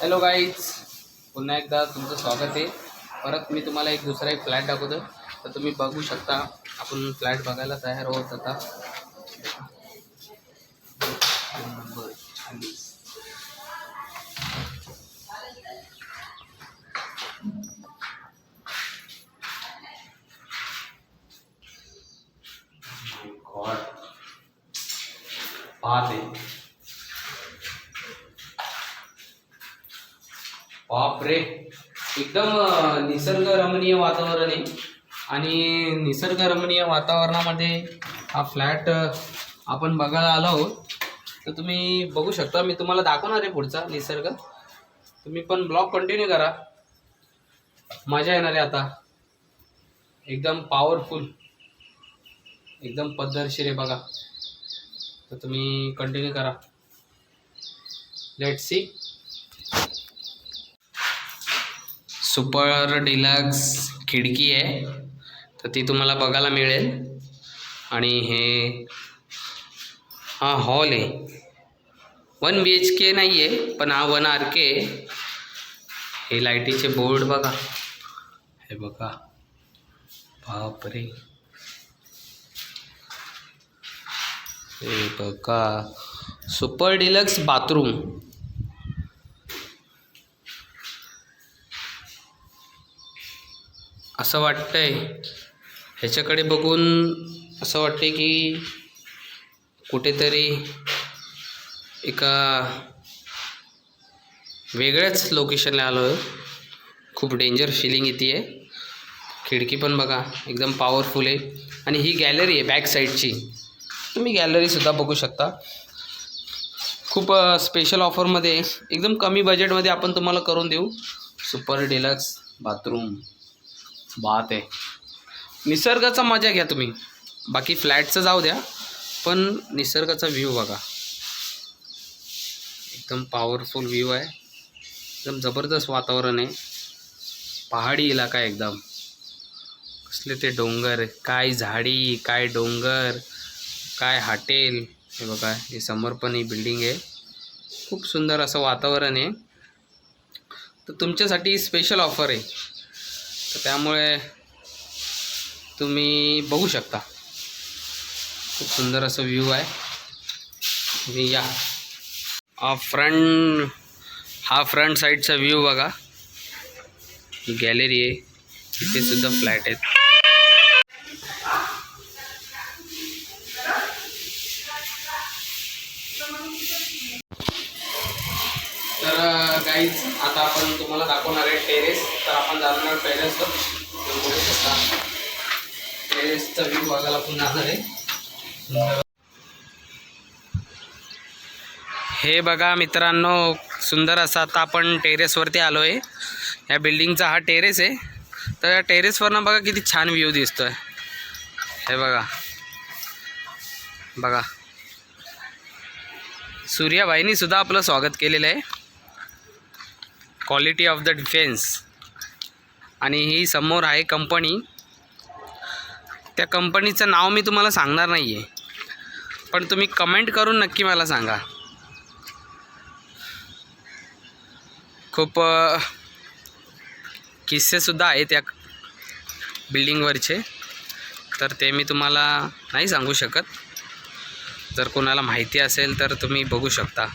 Hello guys पुन्हा एकदा तुमचं स्वागत आहे. परत मी तुम्हाला एक दुसरा एक फ्लॅट दाखवतो तर तुम्ही बघू शकता आपण फ्लॅट बघायला तयार होत आता. पाहते बापरे. एकदम निसर्गरमणीय वातावरण आहे. आणि निसर्गरमणीय वातावरणामध्ये हा फ्लॅट आपण बघायला आलो आहोत. तर तुम्ही बघू शकता मी तुम्हाला दाखवणार आहे पुढचा निसर्ग. तुम्ही पण ब्लॉग कंटिन्यू करा. मजा येणार आहे आता. एकदम पॉवरफुल एकदम पद्धतशीर आहे बघा. तर तुम्ही कंटिन्यू करा. लेट सी सुपर डिलक्स खिडकी आहे. तर ती तुम्हाला बघायला मिळेल. आणि हे हा हॉल आहे. वन बी एच के नाही आहे पण हा वन आर के हे लाईटीचे बोर्ड बघा. हे बघा. बापरे. हे बघा. Super deluxe bathroom. असं वाटतंय. ह्याच्याकडे बघून असं वाटते की कुठेतरी एका वेगळ्याच लोकेशनला आलो आहे खूप डेंजर फिलिंग येते आहे. खिडकी पण बघा एकदम पॉवरफुल आहे. आणि ही गॅलरी आहे बॅक साईडची तुम्ही गॅलरीसुद्धा बघू शकता. खूप स्पेशल ऑफरमध्ये एकदम कमी बजेटमध्ये आपण तुम्हाला करून देऊ. सुपर डिलक्स बाथरूम बात आहे. निसर्गाचा मजा घ्या तुम्ही. बाकी फ्लॅटचं जाऊ द्या पण निसर्गाचा व्ह्यू बघा. एकदम पॉवरफुल व्ह्यू आहे. एकदम जबरदस्त वातावरण आहे. पहाडी इलाका आहे एकदम. कसले ते डोंगर काय झाडी काय डोंगर काय हॉटेल. हे बघा हे समोर पण ही बिल्डिंग आहे. खूप सुंदर असं वातावरण आहे. तर तुमच्यासाठी स्पेशल ऑफर आहे. तर त्यामुळे तुम्ही बघू शकता. खूप सुंदर असं व्ह्यू आहे. तुम्ही या. हा फ्रंट हा फ्रंट साईडचा व्ह्यू बघा. गॅलरी आहे. इथे सुद्धा फ्लॅट आहेत. गाईज आता आपण तुम्हाला दाखवणार आहे टेरेस तर आपण जाणार टेरेस बघू शकता टेरेसचा व्ह्यू बघायला आपण जाणार आहे. हे बघा मित्रांनो सुंदर असं आता आपण टेरेसवरती आलो आहे या बिल्डिंगचा हा टेरेस आहे. तर या टेरेसवरनं बघा किती छान व्ह्यू दिसतो आहे हे बघा. बघा. सूर्याबाईंनी सुद्धा आपलं स्वागत केलेलं आहे. क्वालिटी ऑफ द डिफेन्स आणि ही समोर आहे कंपनी त्या कंपनीचं नाव मी तुम्हाला सांगणार नाही आहे पण तुम्ही कमेंट करून नक्की मला सांगा. खूप किस्सेसुद्धा आहेत या बिल्डिंगवरचे तर ते मी तुम्हाला नाही सांगू शकत. जर कोणाला माहिती असेल तर तुम्ही बघू शकता.